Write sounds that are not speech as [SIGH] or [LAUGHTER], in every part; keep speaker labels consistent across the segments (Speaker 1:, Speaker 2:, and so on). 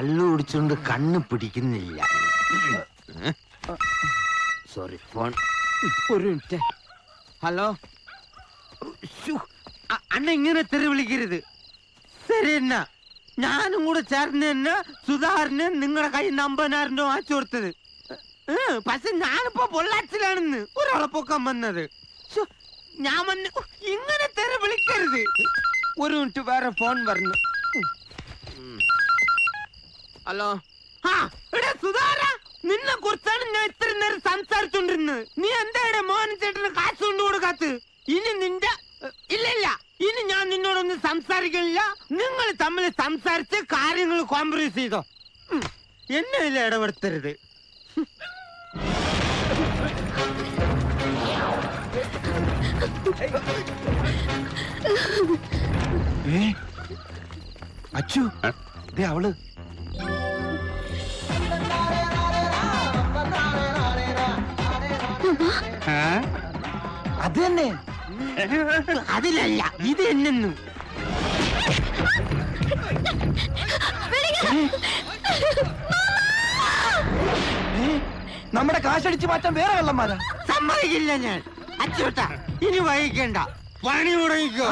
Speaker 1: കള്ളു കുടിച്ചുകൊണ്ട് കണ്ണ് പിടിക്കുന്നില്ല. സോറി ഫോൺ ഒരു മിനിറ്റ്. ഹലോ അണ്ണ ഇങ്ങനെ തെറി വിളിക്കരുത്. ശരി എന്നാ ഞാനും കൂടെ ചേർന്ന് തന്നെ സുധാറിന് നിങ്ങളുടെ കയ്യിൽ നിന്ന് അമ്പതിനായിരം രൂപ വാങ്ങിച്ചു കൊടുത്തത്. പക്ഷെ ഞാനിപ്പോ പൊള്ളാച്ചിലാണെന്ന് ഒരാളെ പൊക്കാൻ വന്നത് ഞാൻ വന്ന് ഇങ്ങനെ തെറി വിളിക്കരുത്. ഒരു മിനിറ്റ് വേറെ ഫോൺ പറഞ്ഞു ഹലോ. ആ എടാ സുധാര നിന്നെ കുറിച്ചാണ് ഞാൻ ഇത്ര നേരം സംസാരിച്ചോണ്ടിരുന്നത്. നീ എന്താ മോഹൻ ചേട്ടന് കാശ് കൊണ്ടു കൊടുക്കാത്ത ഇനി നിന്റെ ഇല്ല ഇല്ല. ഇനി ഞാൻ നിന്നോടൊന്നും സംസാരിക്കണില്ല. നിങ്ങൾ തമ്മിൽ സംസാരിച്ച് കാര്യങ്ങൾ കോംപ്രമൈസ് ചെയ്തോ. എന്നെ ഇതിൽ ഇടപെടുത്തരുത്.
Speaker 2: അച്ചു. ദേ അവൾ. അത് തന്നെ.
Speaker 1: അതിലല്ല ഇത് എന്നു
Speaker 2: നമ്മുടെ കാശടിച്ച് മാറ്റാൻ വേറെ കള്ളന്മാരാ.
Speaker 1: സമ്മതിക്കില്ല ഞാൻ. അച്ചോട്ട ഇനി വൈകിക്കണ്ട പണി തുടങ്ങിക്കോ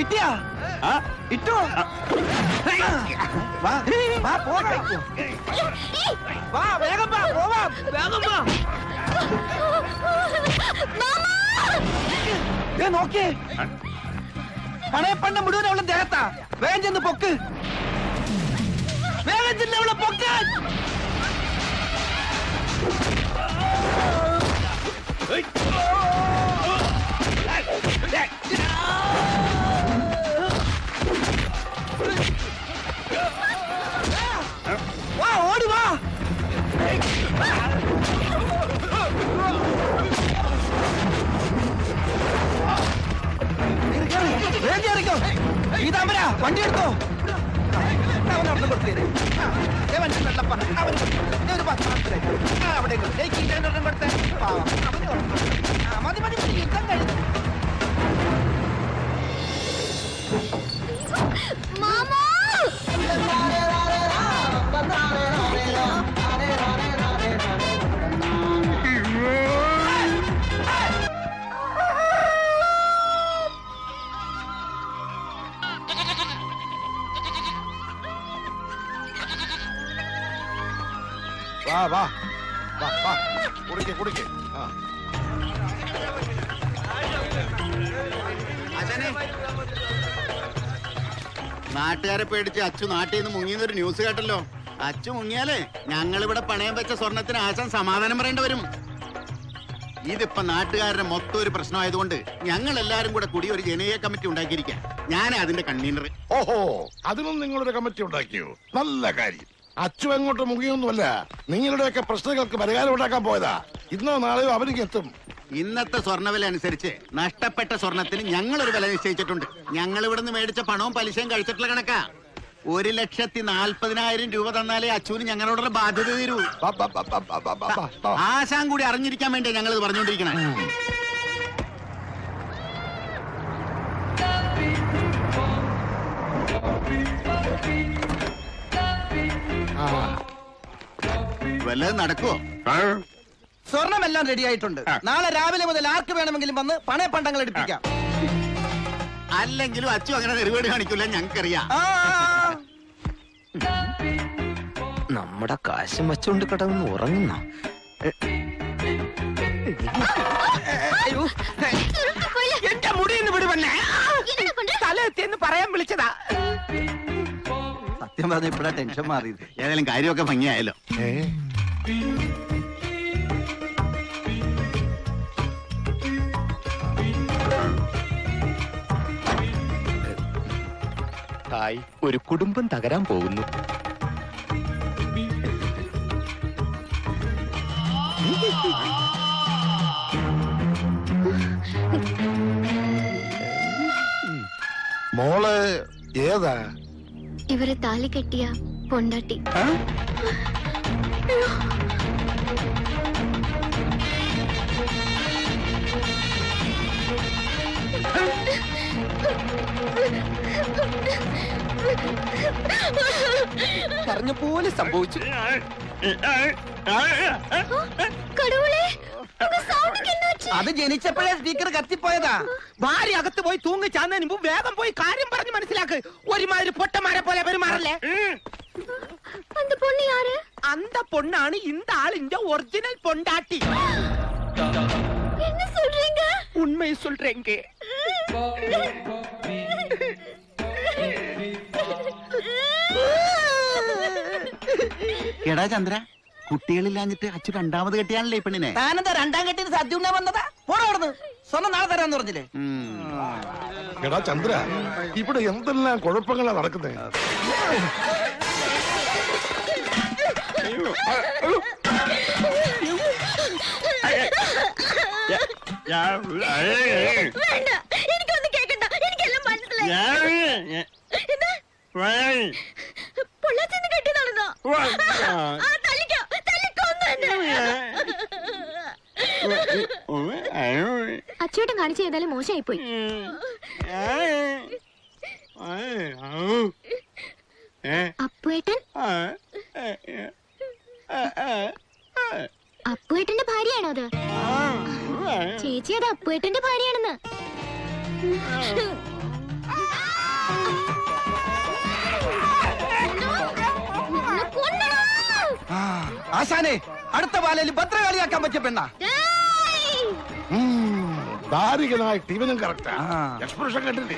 Speaker 2: കിട്ടിയാ? ഇട്ടോ? വാ വാ പോട്ടെ വാ വേഗം വാ പോവാം. വേഗം വാ. ദേ നോക്കിയേ. പണയപ്പണ്ടം മുഴുവൻ അവളുടെ ദേഹത്താ. വേഗം ചെന്ന് പൊക്ക്. വേഗം ചെന്ന് അവളെ പൊക്കാൻ. വാ ജയിച്ചിട്ടൊരെണ്ണം കൊടുത്തേ പാവം അവന് കുഴപ്പമില്ല ആ, മതി മതി മതി യുദ്ധം കഴിഞ്ഞു
Speaker 3: மாமா வா வா കുടിക്ക് കുടിക്ക്.
Speaker 4: നാട്ടുകാരെ പേടിച്ച് അച്ചു നാട്ടിൽ നിന്ന് മുങ്ങിയെന്നൊരു ന്യൂസ് കേട്ടല്ലോ. അച്ചു മുങ്ങിയാലേ ഞങ്ങൾ ഇവിടെ പണയം വെച്ച സ്വർണത്തിന് ആശാൻ സമാധാനം പറയേണ്ടി വരും. ഇതിപ്പോ നാട്ടുകാരുടെ മൊത്തം ഒരു പ്രശ്നമായതുകൊണ്ട് ഞങ്ങൾ എല്ലാരും കൂടെ കൂടി ഒരു ജനകീയ കമ്മിറ്റി ഉണ്ടാക്കിയിരിക്കാം ഞാൻ അതിന്റെ കൺവീനർ
Speaker 3: ഓഹോ അതിനും നിങ്ങളൊരു കമ്മിറ്റി ഉണ്ടാക്കിയോ? നല്ല കാര്യം. അച്ചു എങ്ങോട്ട് മുങ്ങിയൊന്നുമല്ല. നിങ്ങളുടെയൊക്കെ പ്രശ്നങ്ങൾക്ക് പരിഹാരം ഉണ്ടാക്കാൻ പോയതാ. ഇന്നോ നാളെയോ അവനിക്ക് എത്തും.
Speaker 4: ഇന്നത്തെ സ്വർണവില അനുസരിച്ച് നഷ്ടപ്പെട്ട സ്വർണത്തിന് ഞങ്ങൾ ഒരു വില നിശ്ചയിച്ചിട്ടുണ്ട്. ഞങ്ങൾ ഇവിടുന്ന് മേടിച്ച പണവും പലിശയും കഴിച്ചിട്ടുള്ള കണക്കാ. ഒരു ലക്ഷത്തി നാൽപ്പതിനായിരം രൂപ തന്നാലേ അച്ചുവിന് ഞങ്ങളോടുള്ള ബാധ്യത തീരൂ. ആശാൻ കൂടി അറിഞ്ഞിരിക്കാൻ വേണ്ടിയാ ഞങ്ങൾ ഇത് പറഞ്ഞുകൊണ്ടിരിക്കണേ വല്ലതും നടക്കുവോ?
Speaker 2: സ്വർണമെല്ലാം റെഡി ആയിട്ടുണ്ട്. നാളെ രാവിലെ മുതൽ ആർക്ക് വേണമെങ്കിലും വന്ന് പണയപ്പണ്ടങ്ങൾ എടുപ്പിക്കാം.
Speaker 4: അല്ലെങ്കിലും അച്ചു അങ്ങനെ നെരുവേട് കാണിക്കൂല ഞങ്ങൾക്കറിയാം.
Speaker 1: നമ്മുടെ കാശും വച്ചുകൊണ്ട് കിടന്ന് ഉറങ്ങുന്ന?
Speaker 5: അയ്യോ, എന്റെ മുടിന്ന് വിടുവന്നെ തലയെത്തിയെന്ന് പറയാൻ വിളിച്ചതാ. സത്യം പറഞ്ഞ ഇപ്പഴാ ടെൻഷൻ മാറിയത്.
Speaker 4: ഏതായാലും കാര്യമൊക്കെ ഭംഗിയായാലോ
Speaker 3: ഏ?
Speaker 6: ഹായ് ഒരു കുടുംബം തകരാൻ പോകുന്നു.
Speaker 3: മോൾ ഏതാ?
Speaker 7: ഇവരെ താലി കെട്ടിയ പൊണ്ടാട്ടി.
Speaker 5: പറഞ്ഞ പോലെ സംഭവിച്ചു
Speaker 7: കടവുളെ സൗണ്ട് എന്നാച്ചു
Speaker 5: അത് ജനിച്ചപ്പോഴേ സ്പീക്കർ കത്തിപ്പോയതാ ഭാര്യ അകത്ത് പോയി തൂങ്ങി ചാന്നതിന് മുമ്പ് വേഗം പോയി കാര്യം പറഞ്ഞ് മനസ്സിലാക്ക് ഒരുമാതിരി പൊട്ടന്മാരെ പോലെ പെരുമാറല്ലേ
Speaker 7: அந்த பொண்ணு யாரு
Speaker 5: അന്ത പൊണ്ണാണ് இந்த ആളിന്റെ ഒറിജിനൽ പൊണ്ടാട്ടി
Speaker 7: என்ன சொல்றீங்க
Speaker 5: ഉണ്മയെ சொல்றேங்க
Speaker 4: എടാ ചന്ദ്ര കുട്ടികളില്ലാഞ്ഞിട്ട് അച്ഛൻ രണ്ടാമത് കെട്ടിയാണല്ലേ ഈ പെണ്ണിനെ?
Speaker 5: താനെന്താ രണ്ടാം കെട്ടിന് സദ്യ ഉണ്ണാൻ വന്നതാ? പോടാ അവിടുന്ന്. സ്വർണം നാളെ തരാന്ന് പറഞ്ഞില്ലേ.
Speaker 3: എടാ ചന്ദ്ര ഇവിടെ എന്തെല്ലാം കുഴപ്പങ്ങളാ നടക്കുന്നേ?
Speaker 7: വേണ്ട. എനിക്കെല്ലാം കാണിച്ചു പൊള്ളാച്ചെന്ന് കെട്ടി നടന്നോ ആ തല്ലിക്കോ തല്ലിക്കൊന്നു അച്ചോട്ടൻ കാണിച്ച ഏതായാലും മോശമായി പോയി
Speaker 3: ദാരികനായിട്ട് ഇവനും കറക്റ്റാ എക്സ്പ്രഷൻ കണ്ടില്ലേ?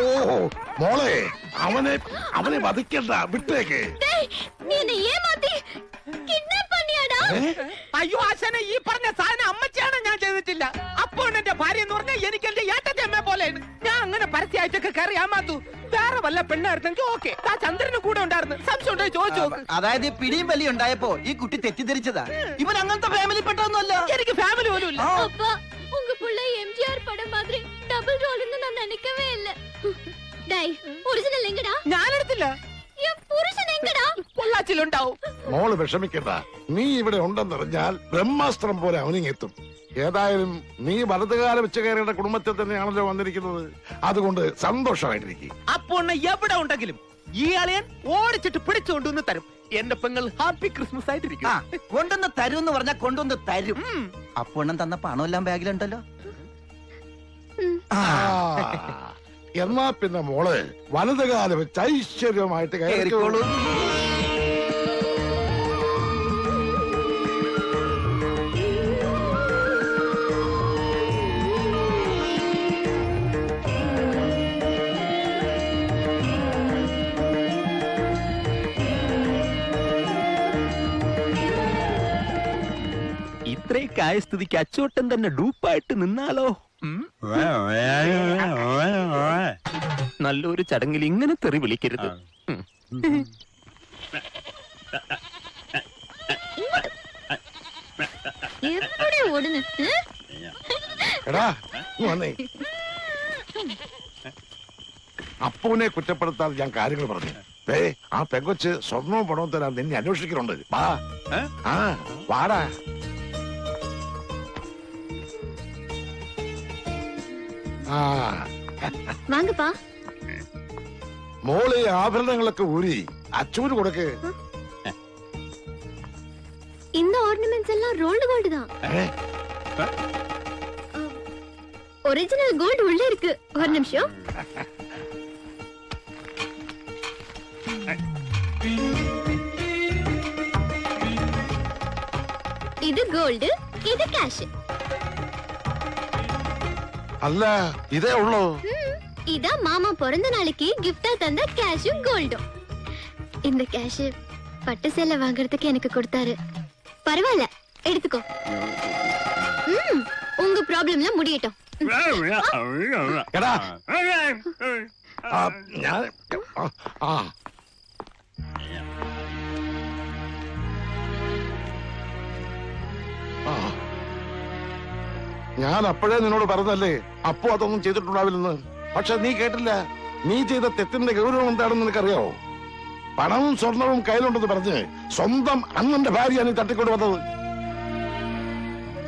Speaker 3: ഓ മോളെ അവനെ അവനെ വധിക്കണ്ട വിട്ടേക്ക്.
Speaker 5: അയ്യോ ആശാനെ ഈ പറഞ്ഞ സാധനം ചെയ്തിട്ടില്ല അപ്പോൾ എന്റെ ഭാര്യ എന്ന് പറഞ്ഞാൽ എനിക്ക് എന്റെ ഏട്ടത്തെ അമ്മ പോലെയാണ് ഞാൻ അങ്ങനെ പരസ്യമായിട്ടൊക്കെ കയറി ആമാത്തു വേറെ വല്ല പെണ്ണായിരുന്നെങ്കിൽ ഓക്കെ ആ ചന്ദ്രന് കൂടെ ഉണ്ടായിരുന്നു സംശയം ഉണ്ടോ ചോദിച്ചു നോക്ക്
Speaker 2: അതായത് ഈ പിടിയും വലി ഉണ്ടായപ്പോ ഈ കുട്ടി തെറ്റിദ്ധരിച്ചതാ ഇവൻ അങ്ങനത്തെ ഫാമിലി പെട്ടൊന്നുമല്ല
Speaker 5: എനിക്ക് ഫാമിലി പോലും ഇല്ല
Speaker 7: அப்பா உங்க புள்ள எம்ஜிஆர் படம் மாதிரி டபுள் ரோல்னு நான் நினைக்கவே இல்ல டேய் ஒரிஜினல் எங்கடா
Speaker 5: ഞാനെടുത്തില്ല
Speaker 7: என் புருஷன் எங்கடா
Speaker 5: പൊള്ളാച്ചിലുണ്ടാവും
Speaker 3: മോള് വിഷമിക്കണ്ട നീ ഇവിടെ ഉണ്ടെന്നറിഞ്ഞാൽ ബ്രഹ്മാസ്ത്രം പോലെ അവനിങ്ങെത്തും ഏതായാലും നീ വലതുകാലം വെച്ച് കയറിയുടെ കുടുംബത്തിൽ തന്നെയാണല്ലോ വന്നിരിക്കുന്നത്. അതുകൊണ്ട് സന്തോഷമായിട്ടിരിക്കും.
Speaker 5: അപ്പൊ എവിടെ ഉണ്ടെങ്കിലും ഈ അളിയൻ ഓടിച്ചിട്ട് പിടിച്ചുകൊണ്ടുവന്ന് തരും. എന്റെ പെങ്ങൾ ഹാപ്പി ക്രിസ്മസ് ആയിട്ടിരിക്കും.
Speaker 2: ആ കൊണ്ടുവന്ന് തരും എന്ന് പറഞ്ഞാൽ കൊണ്ടുവന്ന് തരും. അപ്പൊണ്ണം തന്ന പണം എല്ലാം ബാഗിലുണ്ടല്ലോ
Speaker 3: ആ, എന്നാ പിന്നെ മോൾ വലതുകാലം വെച്ച് ഐശ്വര്യമായിട്ട് കയറിക്കോളൂ.
Speaker 2: കേറിക്കോളൂ
Speaker 6: കായ സ്ഥിതിക്ക് അച്ചോട്ടൻ തന്നെ ഡൂപ്പായിട്ട് നിന്നാലോ? നല്ലൊരു ചടങ്ങിൽ ഇങ്ങനെ തെറി വിളിക്കരുത്.
Speaker 3: എടാ വന്നേ. അപ്പൂനെ കുറ്റപ്പെടുത്താതെ ഞാൻ കാര്യങ്ങൾ പറഞ്ഞു. പേ ആ പെങ്കൊച്ച് സ്വർണവും പണവും തരാൻ നിന്നെ അന്വേഷിക്കുന്നുണ്ട്. ആ, വാടാ. ആ
Speaker 7: வாங்கப்பா
Speaker 3: മോള് ഈ ആഭരണങ്ങളൊക്കെ ഊരി അച്ചൂര് കൊടുക്ക്
Speaker 7: இந்த ஆர்னமெண்ட்ஸ் எல்லாம் ரோல்டு கோல்டு தான்
Speaker 3: ഏ?
Speaker 7: ஒரிஜினல் கோல்டு உள்ள இருக்கு ஒரு நிமிஷம் இது கோல்டு இது கேஷ்
Speaker 3: അല്ല ഇതേ ഉള്ളൂ
Speaker 7: இதான் மாமா பிறந்த நாளைக்கு கிஃப்டா தந்த கேஷும் கோல்டும் இந்த கேஷ் பட்டு சேலை வாங்குறதுக்கு எனக்கு கொடுத்தாரு பரவாயில்ல எடுத்துக்கோ ம், உங்க ப்ராப்ளம்ல முடியட்டும்
Speaker 3: എടാ ആ, ഞാൻ ആ, ആ ആ. ഞാൻ അപ്പോഴേ നിന്നോട് പറഞ്ഞല്ലേ അപ്പോ അതൊന്നും ചെയ്തിട്ടുണ്ടാവില്ലെന്ന്. പക്ഷെ നീ കേട്ടില്ല. നീ ചെയ്ത തെറ്റിന്റെ ഗൗരവം എന്താണെന്ന് നിനക്കറിയാവോ? പണവും സ്വർണവും കയ്യിലുണ്ടെന്ന് പറഞ്ഞ് സ്വന്തം അണ്ണന്റെ ഭാര്യ നീ തട്ടിക്കൊണ്ട് വന്നത്.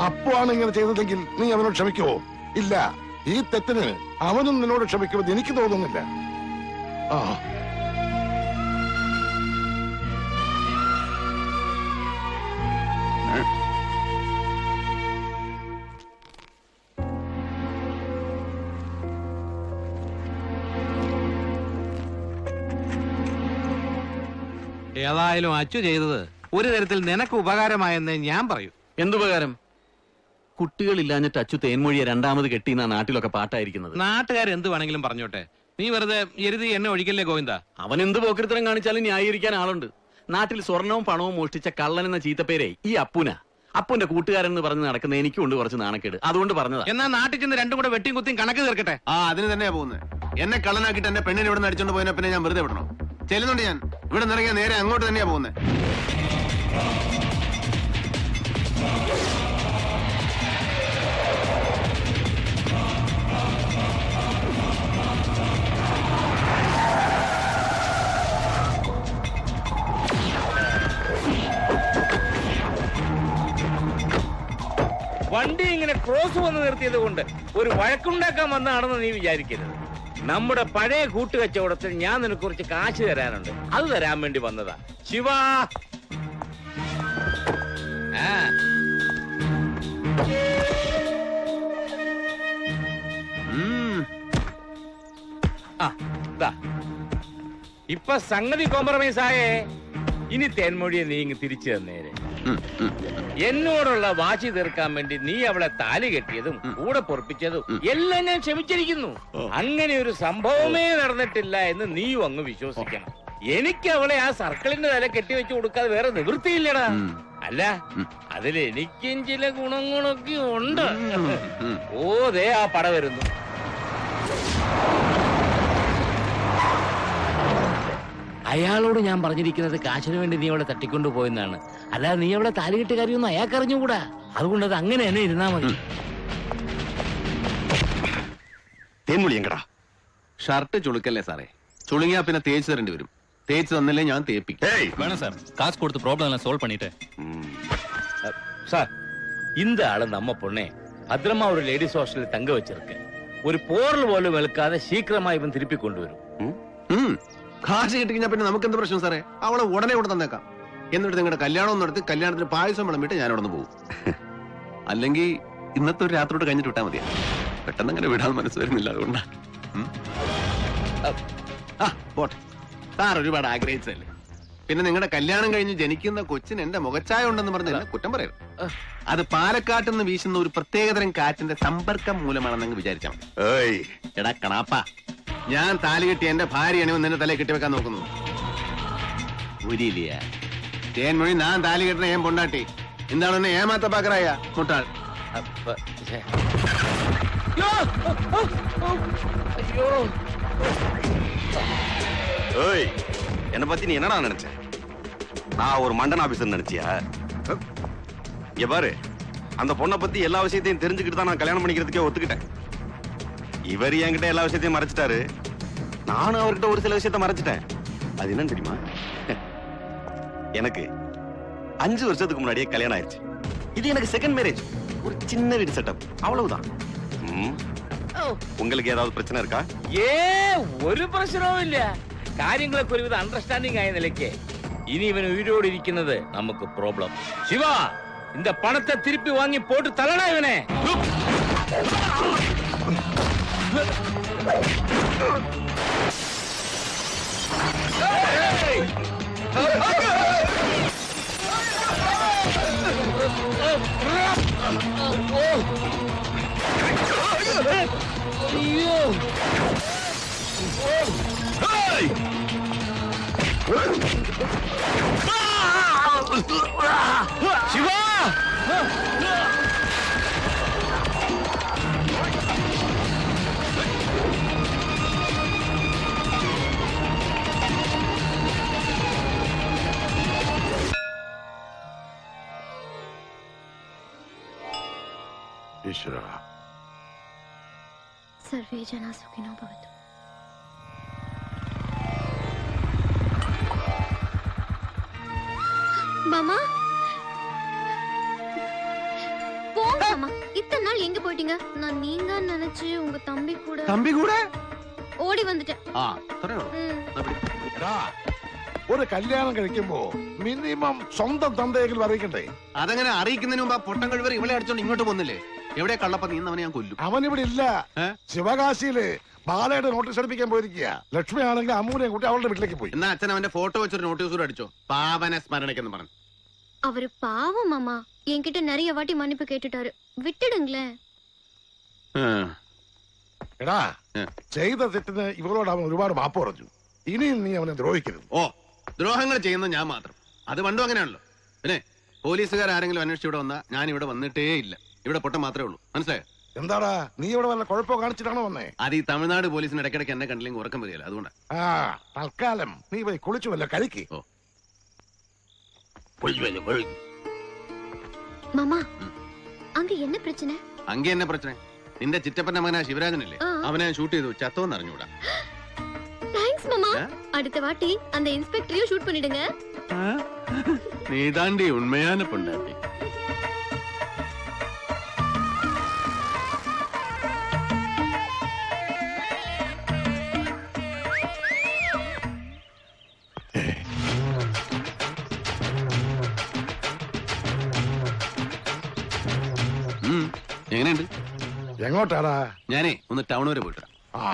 Speaker 3: അപ്പോ ആണ് ഇങ്ങനെ ചെയ്തതെങ്കിൽ നീ അവനോട് ക്ഷമിക്കുവോ? ഇല്ല. ഈ തെറ്റിന് അവനും നിന്നോട് ക്ഷമിക്കുമെന്ന് എനിക്ക് തോന്നുന്നില്ല. ആ.
Speaker 8: ഏതായാലും അച്ചു ചെയ്തത് ഒരു തരത്തിൽ നിനക്ക് ഉപകാരമായെന്ന് ഞാൻ പറയൂ.
Speaker 9: എന്തുപകാരം? കുട്ടികളില്ലാഞ്ഞിട്ട് അച്ചു തേൻമൊഴിയെ രണ്ടാമത് കെട്ടിന്ന നാട്ടിലൊക്കെ പാട്ടായിരിക്കുന്നത്.
Speaker 8: നാട്ടുകാർ എന്ത് വേണമെങ്കിലും പറഞ്ഞോട്ടെ. നീ വെറുതെ എരുതി എന്നെ ഒഴിക്കല്ലേ ഗോവിന്ദ?
Speaker 9: അവൻ എന്ത് പോക്കൃത്തരം കാണിച്ചാലും ന്യായീകരിക്കാൻ ആളുണ്ട്. നാട്ടിൽ സ്വർണവും പണവും മോഷ്ടിച്ച കള്ളൻ എന്ന ചീത്തപ്പേരെ ഈ അപ്പുന. അപ്പുന്റെ കൂട്ടുകാരൻ എന്ന് പറഞ്ഞ് നടക്കുന്ന എനിക്കുണ്ട് കുറച്ച് നാണക്കേട്. അതുകൊണ്ട് പറഞ്ഞതാ.
Speaker 8: എന്നാ നാട്ടിൽ ചെന്ന് രണ്ടും കൂടെ വെട്ടിയും കുത്തിയും കണക്ക് തീർക്കട്ടെ?
Speaker 6: ആ അതിന് തന്നെയാ പോകുന്നത്. എന്നെ കള്ളനാക്കിട്ട് എന്റെ പെണ്ണിനെ ഇവിടെ നിന്ന് അടിച്ചോണ്ട് പോയതിനെ പിന്നെ ഞാൻ വെറുതെ വിടണം? ചെല്ലുന്നുണ്ട് ഞാൻ. ഇവിടെ നിറങ്ങിയ നേരെ അങ്ങോട്ട് തന്നെയാ പോകുന്നത്
Speaker 10: വണ്ടി ഇങ്ങനെ ക്രോസ് വന്ന് നിർത്തിയത് കൊണ്ട് ഒരു വഴക്കുണ്ടാക്കാൻ വന്നതാണെന്ന് നീ വിചാരിക്കരുത്. നമ്മുടെ പഴയ കൂട്ടുകച്ചവടത്തിൽ ഞാൻ നിനക്ക് കുറച്ച് കാശ് തരാനുണ്ട്. അത് തരാൻ വേണ്ടി വന്നതാ. ശിവ. ഇപ്പൊ സംഗതി കോംപ്രമൈസ് ആയേ ഇനി തേൻമൊഴിയെ നീ ഇങ്ങ് തിരിച്ചു തന്നേരെ. എന്നോടുള്ള വാശി തീർക്കാൻ വേണ്ടി നീ അവളെ താലി കെട്ടിയതും കൂടെ പൊറപ്പിച്ചതും എല്ലാം ഞാൻ ക്ഷമിച്ചിരിക്കുന്നു. അങ്ങനെ ഒരു സംഭവമേ നടന്നിട്ടില്ല എന്ന് നീ അങ്ങ് വിശ്വസിക്കണം. എനിക്ക് അവളെ ആ സർക്കിളിന്റെ തല കെട്ടിവെച്ച് കൊടുക്കാതെ വേറെ നിവൃത്തിയില്ലടാ. അല്ല അതിൽ എനിക്കും ചില ഗുണങ്ങളൊക്കെ ഉണ്ട്. ഓ ദേ ആ പട വരുന്നു. അയാളോട് ഞാൻ പറഞ്ഞിരിക്കുന്നത് കാശിന് വേണ്ടി നീ അവളെ തട്ടിക്കൊണ്ടു പോയെന്നാണ് അല്ലാതെ നീ അവളെ താലികെട്ട് കാര്യമൊന്നും അയാൾക്ക് അറിഞ്ഞുകൂടാ അതുകൊണ്ട് അത് അങ്ങനെ തന്നെ ഇരുന്നാ മതി
Speaker 9: തേൻമൊഴി എങ്കടാ
Speaker 6: ഷർട്ട് ചുളുക്കല്ലേ സാറേ ചുളുങ്ങിയാ പിന്നെ തേച്ച് തരേണ്ടി വരും തേച്ച് തന്നില്ലേ ഞാൻ തേപ്പിക്കും
Speaker 11: வேணாம் சார் காசு கொடுத்து ப்ராப்ளம் எல்லாம் சால்வ் பண்ணிட்டேன்
Speaker 10: சார் இந்த ஆளு நம்ம பொண்ணே பத்திரமா ஒரு லேடிஸ் ஹாஸ்டலில் தங்க வச்சிருக்கு ஒரு போரல் போலும் வெளுக்காத சீக்கிரமா இவன் திருப்பி கொண்டு വരും
Speaker 6: ഉം. കാശ് കിട്ടി കഴിഞ്ഞാൽ പിന്നെ നമുക്ക് എന്ത് പ്രശ്നം സാറേ? അവളെ ഉടനെ ഇവിടെ തന്നേക്കാം. എന്നിട്ട് നിങ്ങളുടെ കല്യാണം നടത്തി കല്യാണത്തിന് പായസം വിളമ്പിട്ട് ഞാൻ അവിടെ നിന്ന് പോകും അല്ലെങ്കിൽ ഇന്നത്തെ ഒരു രാത്രിയോട് കഴിഞ്ഞിട്ട് വിട്ടാൽ മതിയാ. പെട്ടെന്ന് അങ്ങനെ വിടാൻ മനസ്സ് വരുന്നില്ല അതുകൊണ്ടാണ് പോട്ടെ. സാർ ഒരുപാട് ആഗ്രഹിച്ചല്ലേ? പിന്നെ നിങ്ങളുടെ കല്യാണം കഴിഞ്ഞ് ജനിക്കുന്ന കൊച്ചിന് എന്റെ മുഖച്ചായ ഉണ്ടെന്ന് പറഞ്ഞ കുറ്റം പറയരുത്. അത് പാലക്കാട്ട് നിന്ന് വീശുന്ന ഒരു പ്രത്യേകതരം കാറ്റിന്റെ സമ്പർക്കം മൂലമാണെന്ന് വിചാരിച്ചാൽ മതി.
Speaker 3: ഏയ്.
Speaker 6: എടാ കണാപ്പ. ഞാൻ താലി കെട്ടി എന്റെ ഭാര്യയാണ് ഇവൻ നിന്നെ തലയിൽ കെട്ടിവെക്കാൻ നോക്കുന്നത് ഉരിയില്ല തേൻമൊഴി ഞാൻ താലി കെട്ടണ ഏൻ പൊണ്ടാട്ടി എന്താണ് എന്നെ ഏമാത്ത പാക്കറായ മുട്ടാൾ
Speaker 10: அப்ப ச்சே. ஐயோ! ஐயோ
Speaker 9: ஏய் என்னை பத்தி நீ என்னடா நினைச்ச நான் ஒரு மண்டன் ஆபீசர் நினைச்சியா இங்க பாரு அந்த பொண்ணை பத்தி எல்லா விஷயத்தையும் தெரிஞ்சுக்கிட்டு தான் நான் கல்யாணம் பண்ணிக்கிறதுக்கே ஒத்துக்கிட்டேன் இவர் என்கிட்ட எல்லா விஷயத்தையும் மறைச்சிட்டாரு. நானும் அவர்கிட்ட ஒரு சில விஷயத்த மறைச்சிட்டேன். அது என்னன்னு தெரியுமா? [LAUGHS] எனக்கு அஞ்சு வருஷத்துக்கு முன்னாடியே கல்யாணம் ஆயிடுச்சு இது எனக்கு செகண்ட் மேரேஜ் ஒரு சின்ன வீடு செட்டப் அவ்வளவுதான். உங்களுக்கு ஏதாவது பிரச்சனை இருக்கா?
Speaker 10: ஏ ஒரு பிரச்சனவும் இல்ல. കാര്യങ്ങളെ കുറിച്ച് அண்டர்ஸ்டாண்டிங் ஆய நிலைக்கு. இனி இவன் உயிரோடு ഇരിക്കുന്നത് நமக்கு ப்ராப்ளம் ശിവ இந்த பணத்தை திருப்பி வாங்கி போட்டு தரடா இவனே. Hey!
Speaker 3: ഈശ്വര
Speaker 7: സർവേ ജനാ സുഖിനോ ഭവതു மாமா போங்க மாமா இத்தனை நாள் எங்க போயிட்டீங்க நான் நீங்க நினைச்சு உங்க தம்பி கூட
Speaker 5: തമ്പി കൂടെ
Speaker 7: ஓடி வந்துட்டேன்
Speaker 6: ആ അത്രേ ഉള്ളൂ
Speaker 7: ம்.
Speaker 3: എടാ, ഒരു കല്യാണം കഴിക്കുമ്പോ മിനിമം സ്വന്തം തന്തയെങ്കിലും അറിയിക്കണ്ടേ
Speaker 6: അതങ്ങനെ അറിയിക്കുന്നതിന് മുമ്പ് ആ പൊട്ടം കഴിവർ ഇവളെ അടിച്ചോണ്ട് ഇങ്ങോട്ട് പോന്നില്ലേ എവിടെ കള്ളപ്പ നീ അവനെ ഞാൻ കൊല്ലും
Speaker 3: അവൻ ഇവിടെ ഇല്ല
Speaker 6: ഏ?
Speaker 3: ശിവകാശിയില് ബാലയുടെ നോട്ടീസ് അടിപ്പിക്കാൻ പോയിരിക്കുക ലക്ഷ്മി ആണെങ്കിൽ അമ്മൂനെ കൂട്ടി അവളുടെ വീട്ടിലേക്ക് പോയി
Speaker 6: എന്നാ അച്ഛൻ അവന്റെ ഫോട്ടോ വെച്ചൊരു നോട്ടീസ് കൂടെ അടിച്ചോ പാവന സ്മരണയ്ക്കെന്ന് പറഞ്ഞു
Speaker 7: அவரு பாவம் மாமா என்கிட்ட நிறைய வாட்டி மன்னிப்பு கேட்டுட்டாரு விட்டுடுங்களேன்
Speaker 3: എടാ
Speaker 6: ഏ.
Speaker 3: ചെയ്ത തെറ്റിന് ഇവളോട് അവൻ ഒരുപാട് മാപ്പ് പറഞ്ഞു ഇനിയും നീ അവനെ ദ്രോഹിക്കരുത്
Speaker 6: ഓ ദ്രോഹങ്ങൾ ചെയ്യുന്ന ഞാൻ മാത്രം അത് പണ്ടും അങ്ങനെയാണല്ലോ പിന്നെ പോലീസുകാർ ആരെങ്കിലും അന്വേഷിച്ച് ഇവിടെ വന്നാ ഞാൻ ഇവിടെ വന്നിട്ടേ ഇല്ല ഇവിടെ പൊട്ടം മാത്രമേ ഉള്ളൂ മനസ്സിലായോ
Speaker 3: എന്താടാ നീ ഇവിടെ വല്ല കുഴപ്പമോ കാണിച്ചിട്ടാണോ വന്നേ
Speaker 6: അത് ഈ തമിഴ്നാട് പോലീസിന് ഇടയ്ക്കിടയ്ക്ക് എന്നെ കണ്ടില്ലെങ്കിൽ ഉറക്കം വരികയില്ല അതുകൊണ്ടാ
Speaker 3: ആ തൽക്കാലം നീ പോയി കുളിച്ചു വല്ല കഴിക്ക്
Speaker 6: ഓ.
Speaker 7: மாமா அங்க என்ன பிரச்சனை
Speaker 6: അങ്ങേ എന്നെ പ്രശ്നം നിന്റെ ചിറ്റപ്പന്റെ മകനാ ശിവരാജനല്ലേ
Speaker 7: ആ.
Speaker 6: അവനെ ഷൂട്ട് ചെയ്തു ചത്തോന്ന് അറിഞ്ഞൂടാ
Speaker 7: தேங்க்ஸ் மாமா
Speaker 6: ஆ?
Speaker 7: அடுத்த வாட்டி அந்த இன்ஸ்பெக்டரையும் ஷூட் பண்ணிடுங்க
Speaker 6: നീ താണ്ടി ഉണ്മയാന
Speaker 3: എങ്ങോട്ടാടാ?
Speaker 6: ഞാനേ ഒന്ന് ടൗൺ വരെ പോയിട്ട്
Speaker 3: ആ.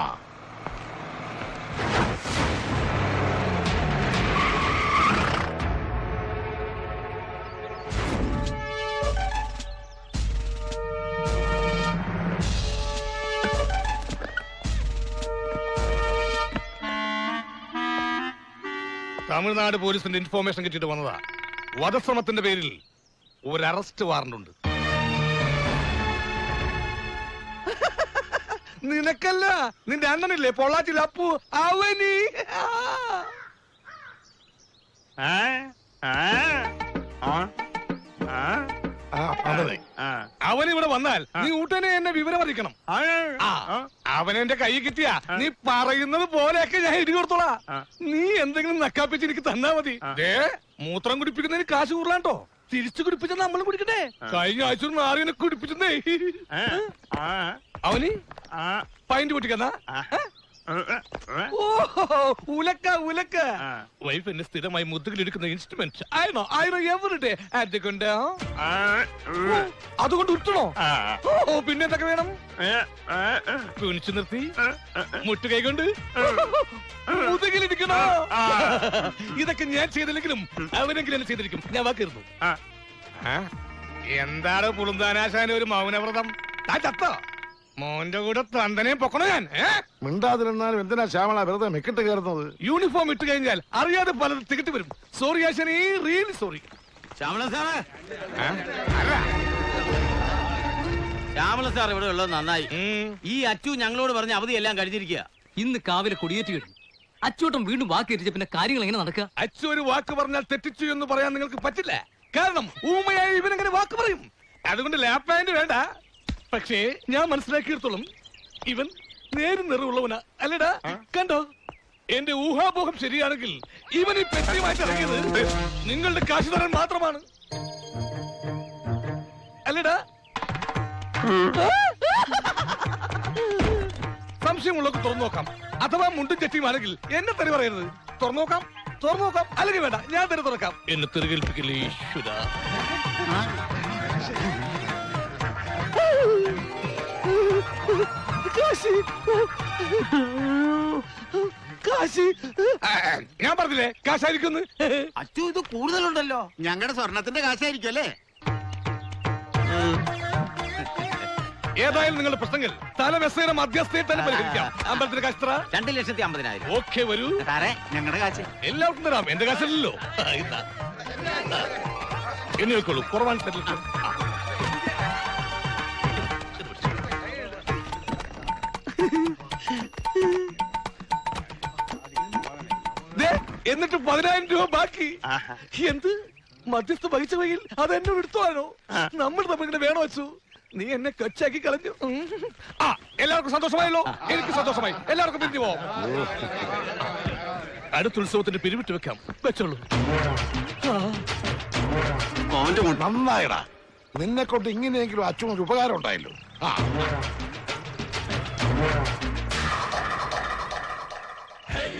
Speaker 12: തമിഴ്നാട് പോലീസിന്റെ ഇൻഫോർമേഷൻ കിട്ടിയിട്ട് വന്നതാ. വധശ്രമത്തിന്റെ പേരിൽ ഒരു അറസ്റ്റ് വാറണ്ട് ഉണ്ട് നിനക്കല്ല നിന്റെ അണ്ണനില്ലേ? പൊള്ളാച്ചിൽ അപ്പു അവനി. അവൻ ഇവിടെ വന്നാൽ നീ ഊട്ടനെ എന്നെ വിവരം അറിയിക്കണം. അവനെന്റെ അവൻ എന്റെ കൈ കിട്ടിയ നീ പറയുന്നത് പോലെയൊക്കെ ഞാൻ ഇടി കൊടുത്തോളാ. നീ എന്തെങ്കിലും നക്കാപ്പിച്ച് എനിക്ക് തന്നാ മതി. മൂത്രം കുടിപ്പിക്കുന്നതിന് കാശ് കൂറലാട്ടോ. തിരിച്ചു കുടിപ്പിച്ച നമ്മൾ കുടിക്കട്ടെ? കഴിഞ്ഞ ആഴ്ച നാറിനെ കുടിപ്പിച്ചേ അവന് പൈന്റ് കുട്ടിക്കന്നാ ഉലക്ക ഉലക്ക. വൈഫ് എന്നെ സ്ഥിരമായി മുതുകിലെടുക്കുന്ന ഇൻസ്ട്രുമെന്റ് ആയിരുന്നോ ആയിരുന്നോ എവരുടെ ആറ്റുകൊണ്ട് അതുകൊണ്ട് ഉറ്റണോ ഓ പിന്നെ എന്തൊക്കെ വേണം? കുനിച്ചു നിർത്തി. മുട്ടുകൈ കൊണ്ട്. മുതുകിലിരിക്കണോ? ഇതൊക്കെ ഞാൻ ചെയ്തില്ലെങ്കിലും അവരെങ്കിലും എന്നെ ചെയ്തിരിക്കും. ഞാൻ വാക്കിരുന്നു എന്താണ് പുളുന്താനാശാന ഒരു മൗനവ്രതം? താ ചത്തോ? മോന്റെ കൂടെ തന്തനെ പൊക്കണോ ഞാൻ?
Speaker 3: മിണ്ടാതിരുന്നാലും എന്തിനാ ശ്യാമള വെറുതെ മെക്കിട്ട് കയറുന്നത്?
Speaker 12: യൂണിഫോം ഇട്ട് കഴിഞ്ഞാൽ അറിയാതെ പലരും തികട്ടി വരും. സോറി ആശാനെ റിയലി സോറി
Speaker 1: ശ്യാമള സാറേ. ശ്യാമള സാർ ഇവിടെ ഉള്ളത് നന്നായി. ഈ അച്ചു ഞങ്ങളോട് പറഞ്ഞ അവധിയെല്ലാം കഴിഞ്ഞിരിക്കുക.
Speaker 13: ഇന്ന് കാവിലെ കൊടിയേറ്റ് കഴിഞ്ഞു അച്ചൂട്ടം വീണ്ടും വാക്കേറ്റിച്ച പിന്നെ കാര്യങ്ങൾ എങ്ങനെ നടക്കുക?
Speaker 12: അച്ചു ഒരു വാക്ക് പറഞ്ഞാൽ തെറ്റിച്ചു എന്ന് പറയാൻ നിങ്ങൾക്ക് പറ്റില്ല. കാരണം ഊമയായി ഇവനെങ്ങനെ വാക്ക് പറയും. അതുകൊണ്ട് ലാപ്പ് വേണ്ട. പക്ഷേ ഞാൻ മനസ്സിലാക്കിയിടത്തോളം ഇവൻ നേരും നിറവുള്ളവനാ. അല്ലടാ കണ്ടോ? എന്റെ ഊഹാപോഹം ശരിയാണെങ്കിൽ ഇവൻ ഈ പെട്ടിയുമായിട്ട് ഇറങ്ങിയത് നിങ്ങളുടെ കാശുതരൻ മാത്രമാണ്. അല്ലടാ? സംശയമുള്ളവർക്ക് തുറന്നു നോക്കാം. അഥവാ മുണ്ടും ചെറ്റിയുമാണെങ്കിൽ എന്നെ തെറി പറയരുത്. തുറന്നു നോക്കാം തുറന്നു നോക്കാം. അല്ലെങ്കിൽ വേണ്ട ഞാൻ തെറി തുറക്കാം. എന്നെ തെറികേൽപ്പിക്കില്ലേ ഈശ്വര? കാശി. കാശി. ഞാൻ പറഞ്ഞില്ലേ? കാശായിരിക്കുന്നു
Speaker 5: അച്ചു ഇത് കൂടുതലുണ്ടല്ലോ.
Speaker 4: ഞങ്ങളുടെ സ്വർണത്തിന്റെ കാശായിരിക്കും അല്ലേ?
Speaker 12: ഏതായാലും നിങ്ങളുടെ പ്രശ്നങ്ങൾ തലമെസ്സേന മധ്യസ്ഥയിൽ തന്നെ പരിഹരിക്കാം. അമ്പലത്തിന്റെ കാശ്
Speaker 5: രണ്ട് ലക്ഷത്തി അമ്പതിനായിരം.
Speaker 12: ഓക്കെ വരൂ.
Speaker 4: സാറേ ഞങ്ങളുടെ കാശ്.
Speaker 12: എല്ലാവർക്കും തരാം. എന്റെ കാശല്ലല്ലോ. എണ്ണി വെക്കോളൂ. കുറവാണ് തരില്ല എന്നിട്ട് പതിനായിരം രൂപ ബാക്കി. എന്ത്? മധ്യസ്ഥ വഹിച്ച വകയിൽ അത് എന്നെ എടുത്തോളാനോ നമ്മൾ തമ്മിൽ വേണോ വെച്ചു. നീ എന്നെ കച്ചാക്കി കളഞ്ഞു. ആ എല്ലാവർക്കും സന്തോഷമായല്ലോ. എനിക്ക് സന്തോഷമായി. എല്ലാവർക്കും പിരിഞ്ഞു പോവാം. അടുത്ത ഉത്സവത്തിന്റെ പിരിവിട്ട് വെക്കാം. വെച്ചോളൂ.
Speaker 3: നന്നായിടാ. നിന്നെ കൊണ്ട് ഇങ്ങനെയെങ്കിലും അച്ഛനൊരു ഉപകാരം ഉണ്ടായല്ലോ. ആ.